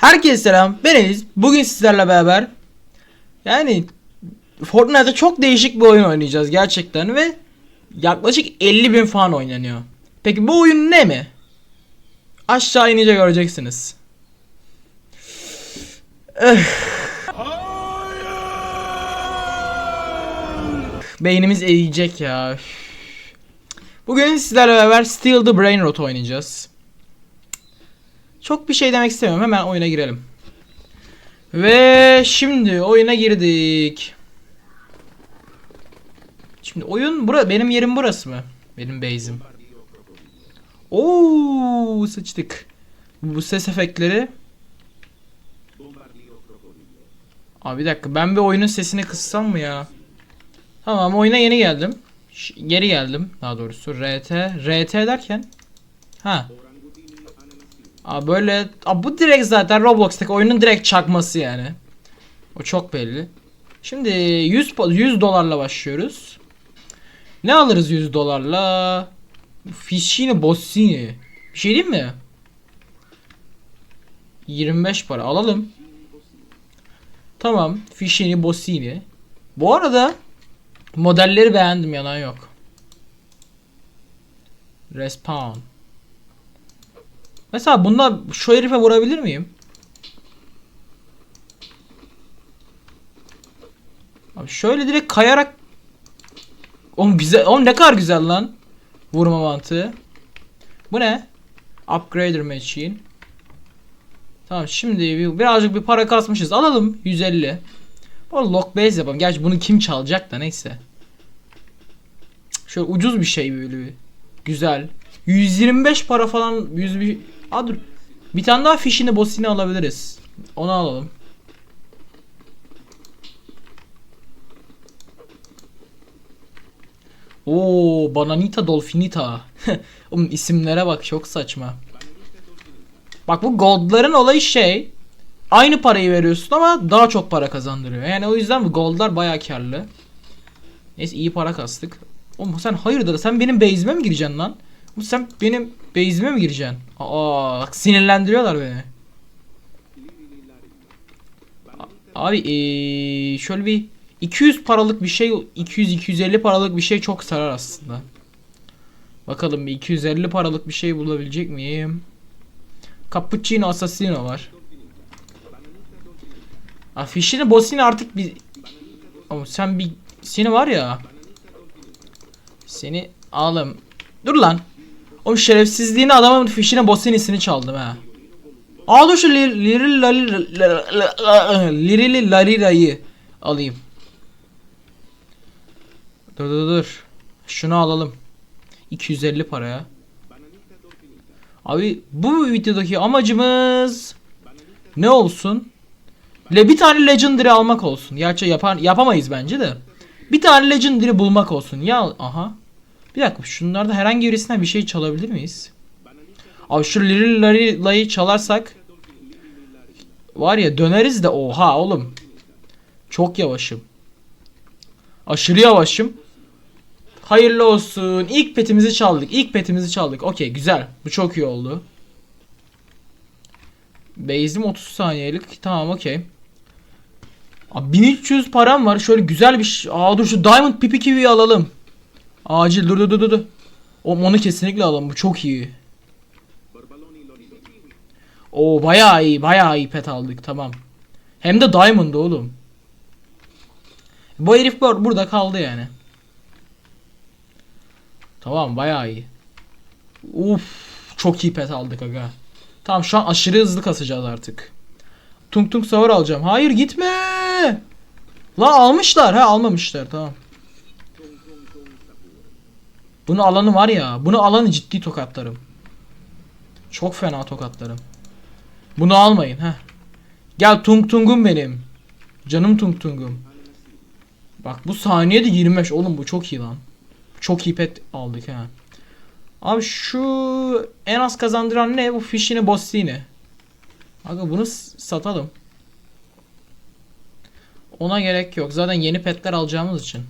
Herkese selam. Ben Enis. Bugün sizlerle beraber yani Fortnite'da çok değişik bir oyun oynayacağız gerçekten ve yaklaşık 50 bin falan oynanıyor. Peki bu oyun ne mi? Aşağı inince göreceksiniz. Beynimiz eriyecek ya. Bugün sizlerle beraber Steal the Brain Rot oynayacağız. Çok bir şey demek istemiyorum. Hemen oyuna girelim. Ve şimdi oyuna girdik. Şimdi oyun bura benim yerim burası mı? Benim base'im. Oo sıçtık. Bu ses efektleri. Abi bir dakika ben bir oyunun sesini kıssam mı ya? Tamam oyuna yeni geldim. Geri geldim daha doğrusu. RT RT derken ha Aa böyle Aa, bu direkt zaten Roblox'taki oyunun direkt çakması yani. O çok belli. Şimdi 100 po- 100 dolarla başlıyoruz. Ne alırız 100 dolarla? Fishini Bossini. Bir şey diyeyim mi? 25 para alalım. Tamam. Fishini Bossini. Bu arada modelleri beğendim yalan yok. Respawn. Mesela bunda şu herife vurabilir miyim? Abi şöyle direkt kayarak Oğlum güzel. Oğlum ne kadar güzel lan. Vurma mantığı. Bu ne? Upgrader machine. Tamam şimdi bir- birazcık bir para kasmışız. Alalım 150. Bu arada lock base yapalım. Gerçi bunu kim çalacak da neyse. Şöyle ucuz bir şey böyle bir. Güzel. 125 para falan 100 bir... Aa dur. Bir tane daha fişini bossini alabiliriz. Onu alalım. Oo, Bananita Dolfinita. Oğlum isimlere bak çok saçma. Bak bu goldların olayı şey. Aynı parayı veriyorsun ama daha çok para kazandırıyor. Yani o yüzden bu goldlar bayağı karlı. Neyse iyi para kastık. Oğlum sen hayırdır sen benim base'ime mi gireceksin lan? Oğlum sen benim base'ime mi gireceksin? Aa bak sinirlendiriyorlar beni. Abi ee, şöyle bir 200 paralık bir şey 200-250 paralık bir şey çok sarar aslında. Bakalım bir 250 paralık bir şey bulabilecek miyim? Cappuccino Assassino var. Afişini bossini artık bir Oğlum sen bir seni var ya Seni alım Dur lan O şerefsizliğini adamın fişine bossinisini çaldım ha dur şu lir- liril lali- lirili larirayı alayım Dur dur dur Şunu alalım 250 paraya Abi bu videodaki amacımız ne olsun? Le bir tane legendary almak olsun. Gerçi yapar yapamayız bence de. Bir tane legendary bulmak olsun. Ya aha. Bir dakika şunlarda herhangi birisinden bir şey çalabilir miyiz? Abi şu Lirilari'layı çalarsak var ya döneriz de oha oğlum. Çok yavaşım. Aşırı yavaşım. Hayırlı olsun. İlk petimizi çaldık. İlk petimizi çaldık. Okey güzel. Bu çok iyi oldu. Base'im 30 saniyelik. Tamam okey. Abi 1300 param var. Şöyle güzel bir şey. Aa dur şu Diamond Pipi Kiwi'yi alalım. Acil dur dur dur dur. O onu kesinlikle alalım. Bu çok iyi. O bayağı iyi. Bayağı iyi pet aldık. Tamam. Hem de Diamond oğlum. Bu herif bur- burada kaldı yani. Tamam bayağı iyi. Uf çok iyi pet aldık aga. Tamam şu an aşırı hızlı kasacağız artık. Tung tung savar alacağım. Hayır gitme. La almışlar ha almamışlar tamam. Bunu alanı var ya. Bunu alanı ciddi tokatlarım. Çok fena tokatlarım. Bunu almayın ha. Gel tung tungum benim. Canım tung tungum. Bak bu saniyede 25. Oğlum bu çok iyi lan. Çok iyi pet aldık ha. Abi şu en az kazandıran ne? Bu fişini bossini. Aga bunu satalım. Ona gerek yok. Zaten yeni petler alacağımız için.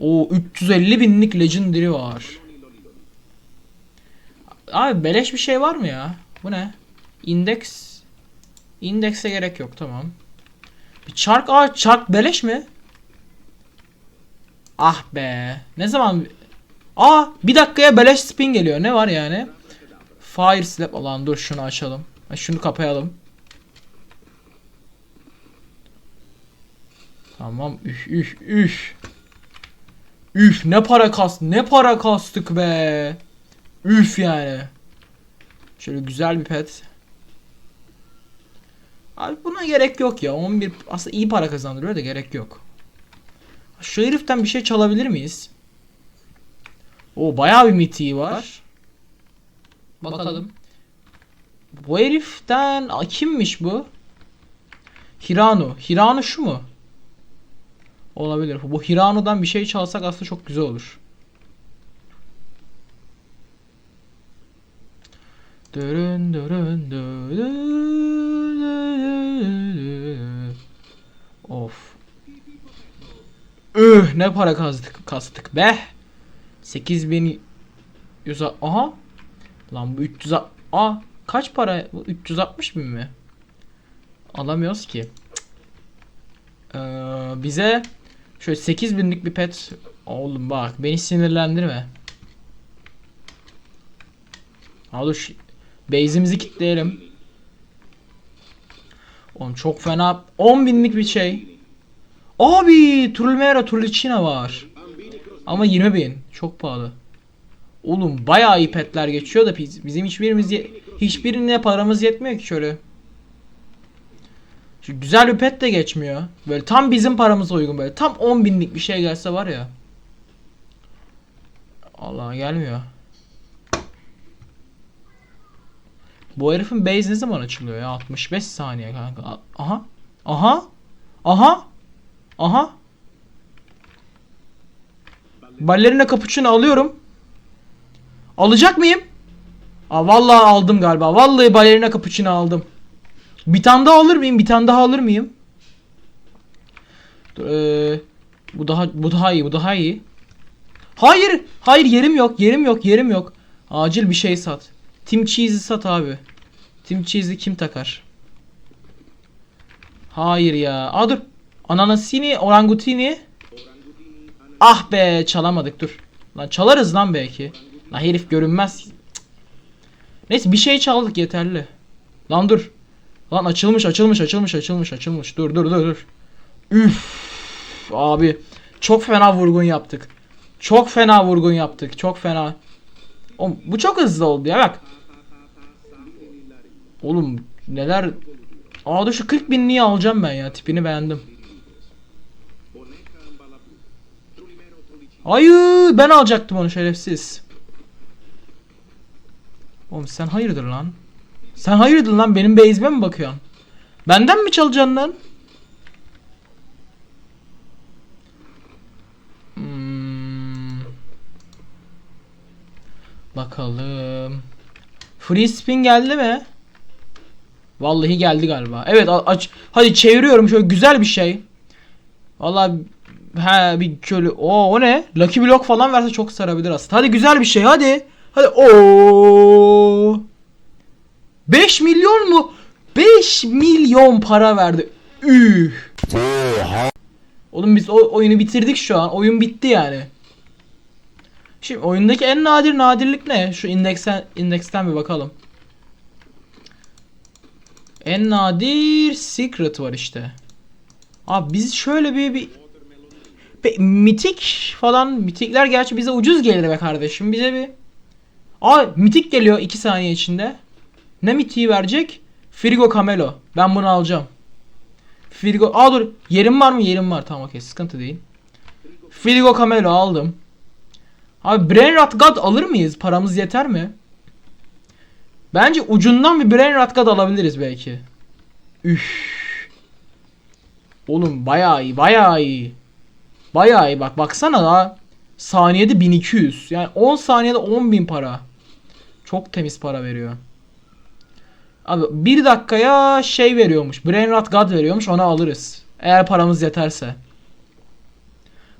O 350 binlik legendary var. Abi beleş bir şey var mı ya? Bu ne? Index İndekse gerek yok tamam. Bir çark aa çark beleş mi? Ah be. Ne zaman Aa bir dakikaya beleş spin geliyor. Ne var yani? Fire slap olan dur şunu açalım. Şunu kapayalım. Tamam. Üf üf üf. Üf ne para kast ne para kastık be. Üf yani. Şöyle güzel bir pet. Abi buna gerek yok ya. 11 aslında iyi para kazandırıyor da gerek yok. Şu heriften bir şey çalabilir miyiz? O bayağı bir mitiği var. Bakalım. Bu heriften Aa, kimmiş bu? Hirano. Hirano şu mu? Olabilir. Bu Hirano'dan bir şey çalsak aslında çok güzel olur. Dırın dırın. Of. Üh ne para kastık kastık be. 8000 100 aha. Lan bu 300 a kaç para? Bu 360 bin mi? Alamıyoruz ki. Ee, bize şöyle 8000'lik bir pet oğlum bak beni sinirlendirme. Şu- base'imizi kilitleyelim. Oğlum çok fena 10 binlik bir şey. Abi Trulmera Trulicina var. Ama 20 bin. Çok pahalı. Oğlum bayağı iyi petler geçiyor da biz, bizim hiçbirimiz hiçbirine paramız yetmiyor ki şöyle. Şu güzel bir pet de geçmiyor. Böyle tam bizim paramıza uygun böyle. Tam 10 binlik bir şey gelse var ya. Allah gelmiyor. Bu herifin base ne zaman açılıyor ya? 65 saniye kanka. Aha. Aha. Aha. Aha. Ballerina cappuccino alıyorum. Alacak mıyım? Aa, vallahi aldım galiba. Vallahi ballerina cappuccino aldım. Bir tane daha alır mıyım? Bir tane daha alır mıyım? Eee, bu daha bu daha iyi. Bu daha iyi. Hayır. Hayır yerim yok. Yerim yok. Yerim yok. Acil bir şey sat. Tim Cheese'i sat abi. Tim Cheese'i kim takar? Hayır ya. Aa dur. Ananasini, orangutini. Ah be çalamadık dur. Lan çalarız lan belki. Lan herif görünmez. Cık. Neyse bir şey çaldık yeterli. Lan dur. Lan açılmış açılmış açılmış açılmış açılmış. Dur dur dur dur. Üf. Abi çok fena vurgun yaptık. Çok fena vurgun yaptık. Çok fena. Oğlum, bu çok hızlı oldu ya bak. Oğlum neler. Aa dur şu 40 binliği alacağım ben ya. Tipini beğendim. Hayır ben alacaktım onu şerefsiz. Oğlum sen hayırdır lan? Sen hayırdır lan benim base'ime mi bakıyorsun? Benden mi çalacaksın lan? Hmm. Bakalım. Free spin geldi mi? Vallahi geldi galiba. Evet aç. Hadi çeviriyorum şöyle güzel bir şey. Vallahi he bir şöyle o o ne? Lucky block falan verse çok sarabilir aslında. Hadi güzel bir şey hadi. Hadi o 5 milyon mu? 5 milyon para verdi. Üh. Oğlum biz o oyunu bitirdik şu an. Oyun bitti yani. Şimdi oyundaki en nadir nadirlik ne? Şu indeksen indeksten bir bakalım. En nadir secret var işte. Abi biz şöyle bir bir Pe- mitik falan mitikler gerçi bize ucuz gelir be kardeşim. Bize bir Aa mitik geliyor 2 saniye içinde. Ne mitiği verecek? Frigo Camelo. Ben bunu alacağım. Frigo Aa dur. Yerim var mı? Yerim var. Tamam okey. Sıkıntı değil. Frigo Camelo aldım. Abi Brain Rot God alır mıyız? Paramız yeter mi? Bence ucundan bir Brain Rot God alabiliriz belki. Üf. Oğlum bayağı iyi, bayağı iyi. Bayağı iyi bak baksana da saniyede 1200. Yani 10 saniyede 10.000 para. Çok temiz para veriyor. Abi 1 dakikaya şey veriyormuş. Brain Rot God veriyormuş. Onu alırız. Eğer paramız yeterse.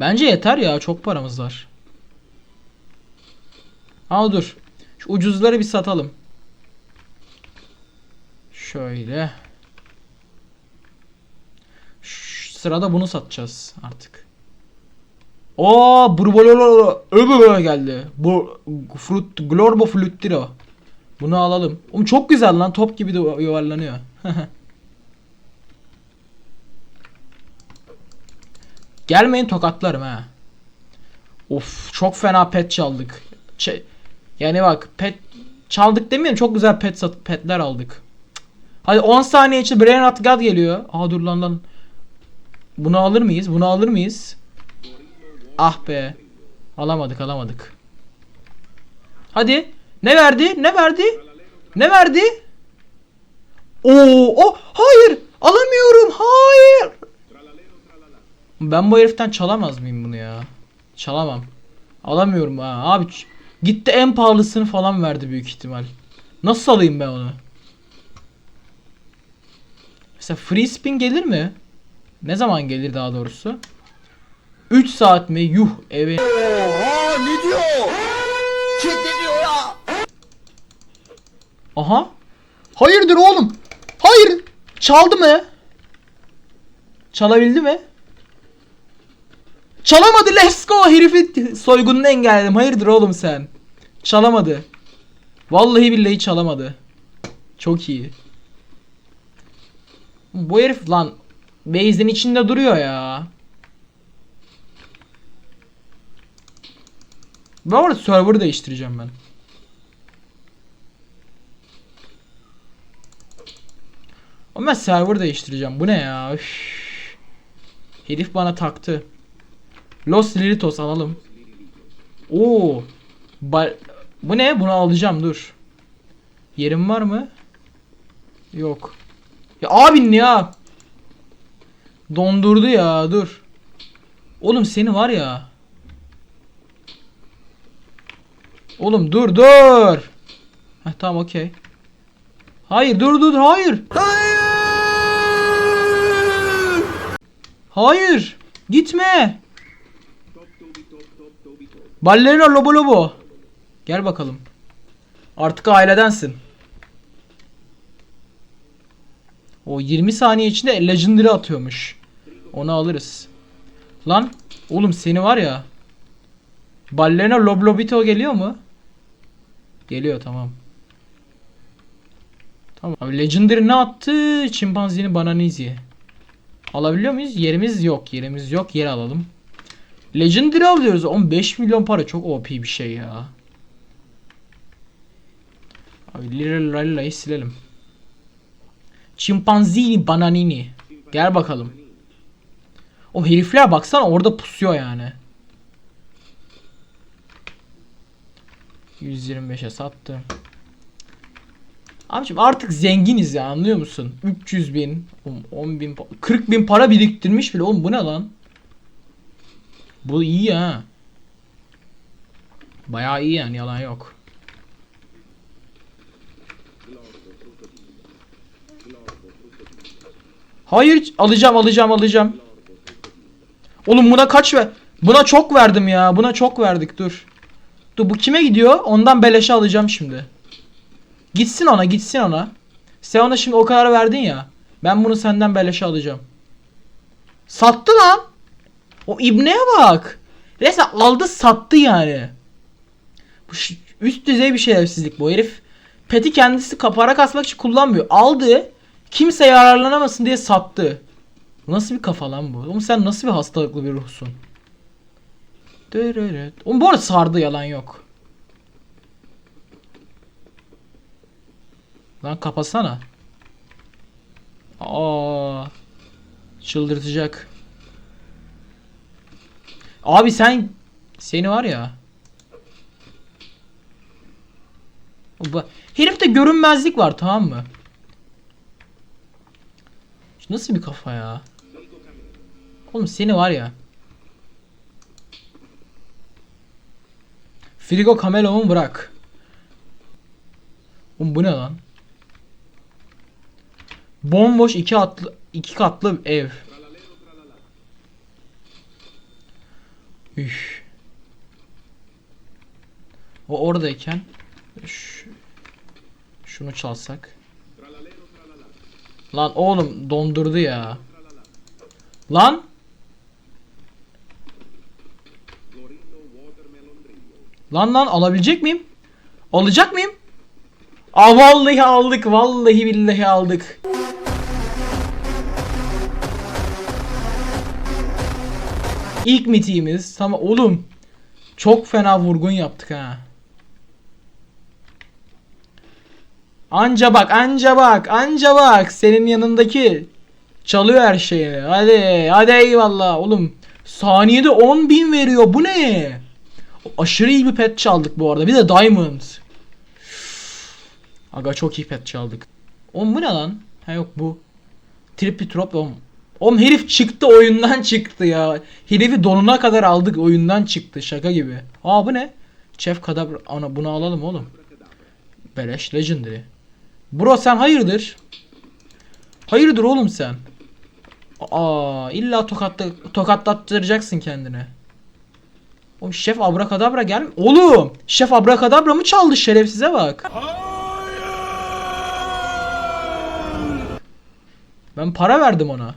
Bence yeter ya. Çok paramız var. Al dur. Şu ucuzları bir satalım. Şöyle. sırada bunu satacağız artık. Oo, burbololo öbö geldi. Bu frut glorbo fluttiro. Bunu alalım. Oğlum çok güzel lan top gibi de yuvarlanıyor. Gelmeyin tokatlarım ha. Of çok fena pet çaldık. Şey, yani bak pet çaldık demiyorum çok güzel pet sat petler aldık. Hadi 10 saniye içinde Brain Rot God geliyor. Aa dur lan lan. Bunu alır mıyız? Bunu alır mıyız? Ah be. Alamadık alamadık. Hadi. Ne verdi? Ne verdi? Ne verdi? Oo, o hayır. Alamıyorum. Hayır. Ben bu heriften çalamaz mıyım bunu ya? Çalamam. Alamıyorum ha. Abi gitti en pahalısını falan verdi büyük ihtimal. Nasıl alayım ben onu? Mesela free spin gelir mi? Ne zaman gelir daha doğrusu? 3 saat mi? Yuh eve. Oha ne diyor? Kim ne diyor? Aha. Hayırdır oğlum? Hayır. Çaldı mı? Çalabildi mi? Çalamadı let's go herifi soygununu engelledim. Hayırdır oğlum sen? Çalamadı. Vallahi billahi çalamadı. Çok iyi. Bu herif lan base'in içinde duruyor ya. Bu arada server değiştireceğim ben. Ama ben server değiştireceğim. Bu ne ya? Üf. Herif bana taktı. Los Liritos alalım. Oo. Ba- Bu ne? Bunu alacağım dur. Yerim var mı? Yok. Ya abin ya. Dondurdu ya dur. Oğlum seni var ya. Oğlum dur dur. Heh tamam okey. Hayır dur dur hayır. Hayır. Gitme. Ballerina lobo lobo. Gel bakalım. Artık ailedensin. O 20 saniye içinde Legendary atıyormuş. Onu alırız. Lan oğlum seni var ya. Ballerina Loblobito geliyor mu? Geliyor tamam. Tamam. Abi Legendary ne attı? Çimpanzini Bananizi. Alabiliyor muyuz? Yerimiz yok. Yerimiz yok. Yer alalım. Legendary alıyoruz. 15 milyon para çok OP bir şey ya. Abi Lira Lalila'yı silelim. Çimpanzini Bananini. Gel bakalım. O herifler baksana orada pusuyor yani. 125'e sattım. Abiciğim artık zenginiz ya anlıyor musun? 300 bin, 10 bin, 40 bin para biriktirmiş bile. Oğlum bu ne lan? Bu iyi ha. Bayağı iyi yani yalan yok. Hayır alacağım alacağım alacağım. Oğlum buna kaç ver? Buna çok verdim ya. Buna çok verdik dur. Dur bu kime gidiyor? Ondan beleşe alacağım şimdi. Gitsin ona gitsin ona. Sen ona şimdi o kadar verdin ya. Ben bunu senden beleşe alacağım. Sattı lan. O ibneye bak. Resmen aldı sattı yani. Bu üst düzey bir şerefsizlik bu herif. Peti kendisi kapara kasmak için kullanmıyor. Aldı. Kimse yararlanamasın diye sattı. Bu nasıl bir kafa lan bu? Oğlum sen nasıl bir hastalıklı bir ruhsun? Oğlum bu arada sardı yalan yok. Lan kapasana. Aa. Çıldırtacak. Abi sen seni var ya. Herifte görünmezlik var tamam mı? Şu Nasıl bir kafa ya? Oğlum seni var ya. Frigo Camelo'mu bırak. Oğlum bu ne lan? Bomboş iki atlı iki katlı ev. Üf. O oradayken şu- şunu çalsak. Lan oğlum dondurdu ya. Lan. Lan lan alabilecek miyim? Alacak mıyım? Aa vallahi aldık. Vallahi billahi aldık. İlk mitiğimiz. Tamam oğlum. Çok fena vurgun yaptık ha. Anca bak, anca bak, anca bak. Senin yanındaki çalıyor her şeyi. Hadi, hadi eyvallah. Oğlum saniyede 10 bin veriyor. Bu ne? Aşırı iyi bir pet çaldık bu arada. Bir de diamond. Aga çok iyi pet çaldık. Oğlum bu ne lan? Ha yok bu. Tripitrop oğlum. Oğlum herif çıktı oyundan çıktı ya. Herifi donuna kadar aldık oyundan çıktı şaka gibi. Aa bu ne? Chef Kadabra. Ana bunu alalım oğlum. Beleş Legendary. Bro sen hayırdır? Hayırdır oğlum sen? Aa illa tokatla, tokatlattıracaksın kendine. Oğlum Şef Abrakadabra gel. Oğlum Şef Abrakadabra mı çaldı şerefsize bak. Ben para verdim ona.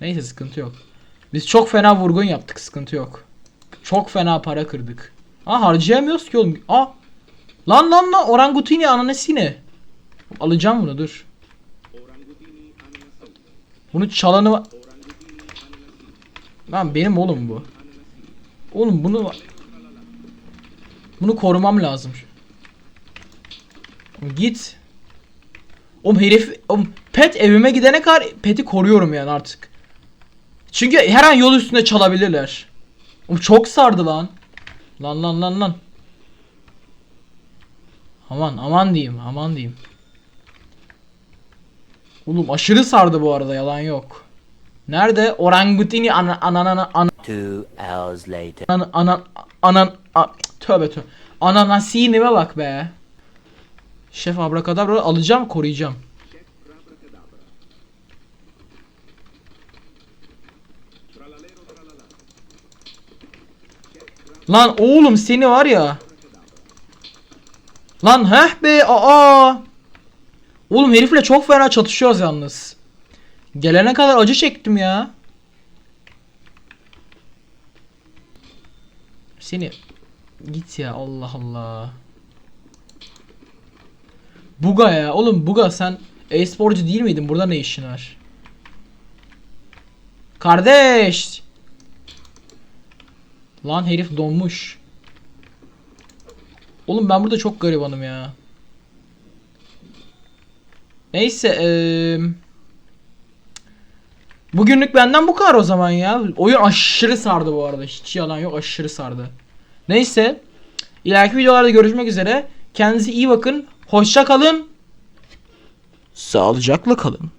Neyse sıkıntı yok. Biz çok fena vurgun yaptık sıkıntı yok. Çok fena para kırdık. Aa harcayamıyoruz ki oğlum. Aa. Lan lan lan orangutini ananasini. Alacağım bunu dur. Bunu çalanı Lan benim oğlum bu. Oğlum bunu bunu korumam lazım. Git. Oğlum herif oğlum pet evime gidene kadar peti koruyorum yani artık. Çünkü her an yol üstünde çalabilirler. Oğlum çok sardı lan. Lan lan lan lan. Aman aman diyeyim aman diyeyim. Oğlum aşırı sardı bu arada yalan yok. Nerede? Orangutini ana ananana ana Two hours later. anan anan anan a- tövbe tövbe. Ananasinime bak be. Şef abrakadabra alacağım koruyacağım. Lan oğlum seni var ya. Lan heh be aa. Oğlum herifle çok fena çatışıyoruz yalnız. Gelene kadar acı çektim ya. Seni git ya Allah Allah. Buga ya oğlum Buga sen e-sporcu değil miydin? Burada ne işin var? Kardeş. Lan herif donmuş. Oğlum ben burada çok garibanım ya. Neyse eee Bugünlük benden bu kadar o zaman ya. Oyun aşırı sardı bu arada. Hiç yalan yok aşırı sardı. Neyse. İleriki videolarda görüşmek üzere. Kendinize iyi bakın. Hoşça kalın. Sağlıcakla kalın.